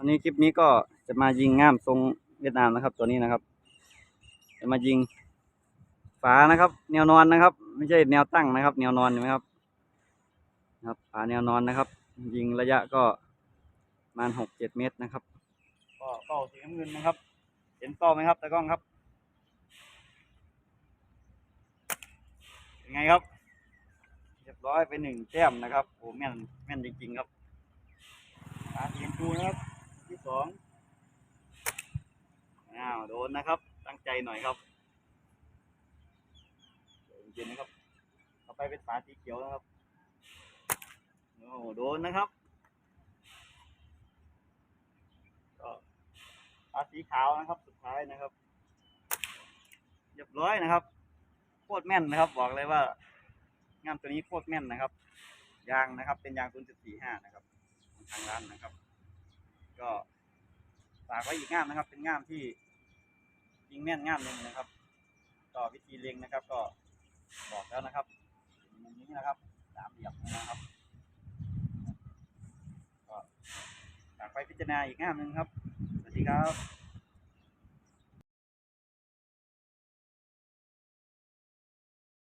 อันนี้คลิปนี้ก็จะมายิงง่ามทรงเวียดนามนะครับ ตัวนี้นะครับ จะมายิงฝานะครับ แนวนอนนะครับ ไม่ใช่แนวตั้งนะครับ แนวนอนเห็นไหมครับนะครับฝาแนวนอนนะครับ ยิงระยะก็ประมาณหกเจ็ดเมตรนะครับ ก็เป้าสีน้ำเงินนะครับ เห็นเป้าไหมครับตากล้องครับเป็นไงครับเรียบร้อยไปหนึ่งแต้มนะครับโอ้แม่นแม่นจริงๆครับตาสีชมพูนะครับ สองอ้าวโดนนะครับ ตั้งใจหน่อยครับเย็นนะครับ ต่อไปเป็นฝาสีเขียวนะครับโอ้โหโดนนะครับก็ฝาสีขาวนะครับ สุดท้ายนะครับเรียบร้อยนะครับโคตรแม่นนะครับ บอกเลยว่างามตัวนี้โคตรแม่นนะครับยางนะครับ เป็นยาง0.45นะครับของทางร้านนะครับ ก็ ฝากไว้อีกง่ามนะครับ เป็นง่ามที่ยิงแม่นง่ามหนึ่งนะครับ ต่อวิธีเล็งนะครับ ก็บอกแล้วนะครับมุมนี้นะครับสามเหลี่ยมนะครับก็ฝากไปพิจารณาอีกง่ามหนึ่งครับสวัสดีครับ